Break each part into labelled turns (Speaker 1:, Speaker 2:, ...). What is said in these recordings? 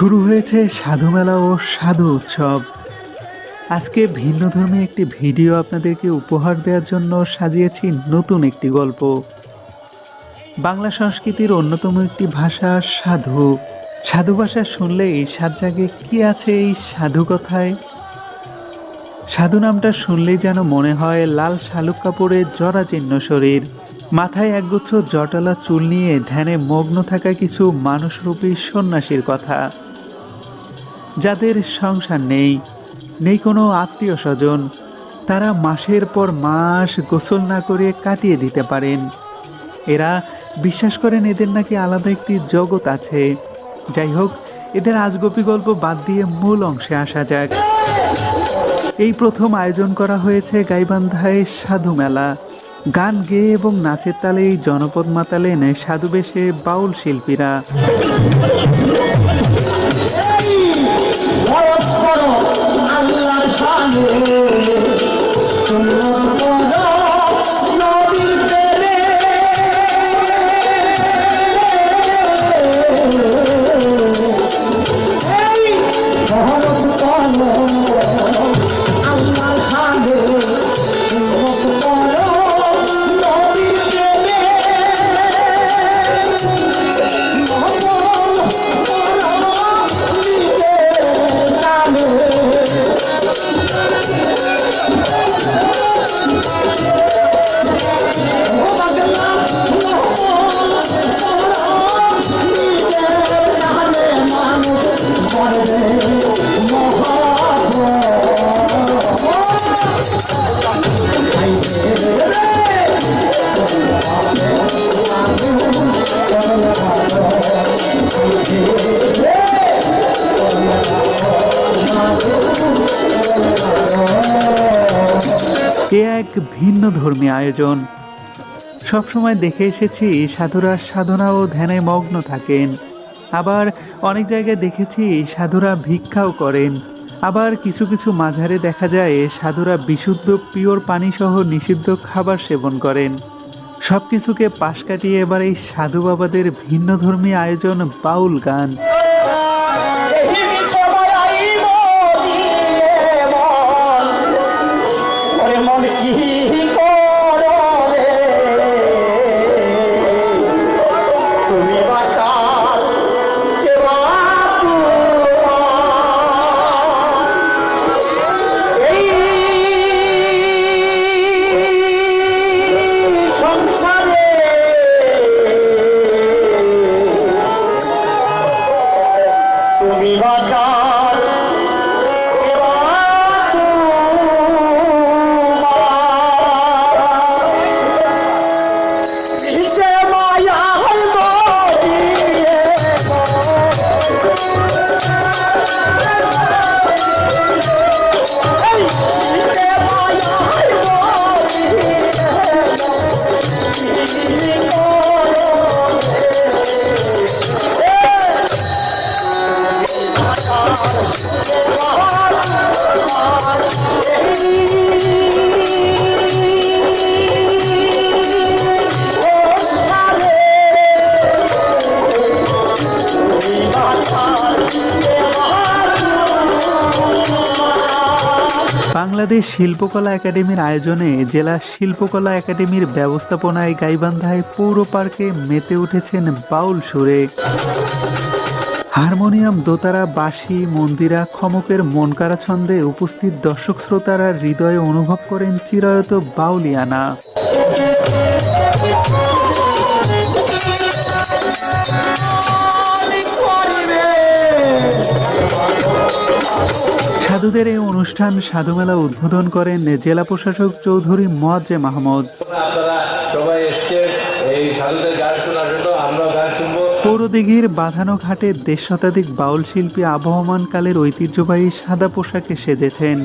Speaker 1: শুরু হয়েছে সাধু মেলা ও সাধু উৎসব। আজকে ভিন্ন ধর্মী একটি ভিডিও আপনাদেরকে উপহার দেওয়ার জন্য সাজিয়েছি নতুন একটি গল্প। বাংলা সংস্কৃতির অন্যতম একটি ভাষা সাধু। সাধু ভাষা শুনলেই সাত জাগে কি আছে এই সাধু কথায়? সাধু নামটা শুনলেই যেন মনে হয় লাল শালুক কাপড়ে জরাজীর্ণ শরীর। মাথায় একগুচ্ছ জটলা চুল নিয়ে ধ্যানে মগ্ন থাকা কিছু মানুষরূপী সন্ন্যাসীর কথা। যাদের সংসার নেই নেই কোনো আত্মীয় স্বজন, তারা মাসের পর মাস গোসল না করে কাটিয়ে দিতে পারেন। এরা বিশ্বাস করেন এদের নাকি আলাদা একটি জগৎ আছে। যাই হোক, এদের আজগপি গল্প বাদ দিয়ে মূল অংশে আসা যাক। এই প্রথম আয়োজন করা হয়েছে গাইবান্ধায় সাধু মেলা। গান গেয়ে এবং নাচের তালে এই জনপদ মাতালেন সাধু বেশে বাউল শিল্পীরা। এ এক ভিন্ন ধর্মী আয়োজন। সবসময় দেখে এসেছি সাধুরা সাধনা ও ধ্যানে মগ্ন থাকেন। আবার অনেক জায়গায় দেখেছি সাধুরা ভিক্ষাও করেন। আবার কিছু কিছু মাঝারে দেখা যায় সাধুরা বিশুদ্ধ, পিওর পানিসহ নিষিদ্ধ খাবার সেবন করেন। সব কিছুকে পাশ কাটিয়ে এবার এই সাধু বাবাদের ভিন্ন ধর্মী আয়োজন বাউল গান।
Speaker 2: কি করো রে তুমি বাকার এই সংসারে তুমি বাকার
Speaker 1: বাংলাদেশ শিল্পকলা একাডেমির আয়োজনে জেলা শিল্পকলা একাডেমির ব্যবস্থাপনায় গাইবান্ধায় পৌর পার্কে মেতে উঠেছেন বাউল সুরে। হারমোনিয়াম, দোতারা, বাঁশি, মন্দিরা, খমকের মনকারা ছন্দে উপস্থিত দর্শক শ্রোতারা হৃদয়ে অনুভব করেন চিরায়ত বাউলিয়ানা। সাধুদের এই অনুষ্ঠান সাধুমেলা উদ্বোধন করেন জেলা প্রশাসক চৌধুরী মোয়াজ্জে মাহমুদ।
Speaker 3: সবাই এসছেন এই সাধুদের গান শোনার জন্য আমরাও গান
Speaker 1: পৌরদিঘির বাঁধানো ঘাটে দেশ শতাধিক বাউল শিল্পী আবহমান কালের ঐতিহ্যবাহী সাদা পোশাকে সেজেছেন।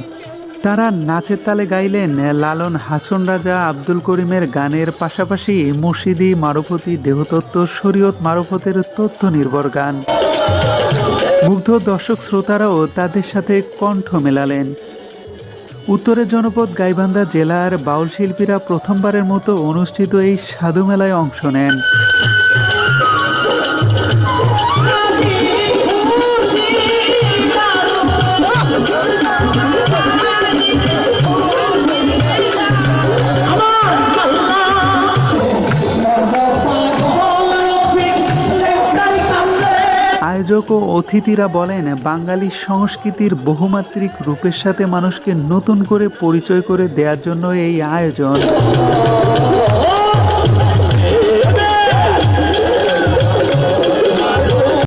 Speaker 1: তারা নাচের তালে গাইলেন লালন হাছন রাজা আব্দুল করিমের গানের পাশাপাশি মুর্শিদি মারফতি দেহতত্ত্ব, শরীয়ত মারফতের তথ্য নির্ভর গান। মুগ্ধ দর্শক শ্রোতারাও তাদের সাথে কণ্ঠ মেলালেন। উত্তরের জনপদ গাইবান্ধা জেলার বাউল শিল্পীরা প্রথমবারের মতো অনুষ্ঠিত এই সাধু মেলায় অংশ নেন। আয়োজক ও অতিথিরা বলেন, বাঙালি সংস্কৃতির বহুমাত্রিক রূপের সাথে মানুষকে নতুন করে পরিচয় করে দেওয়ার জন্য এই আয়োজন।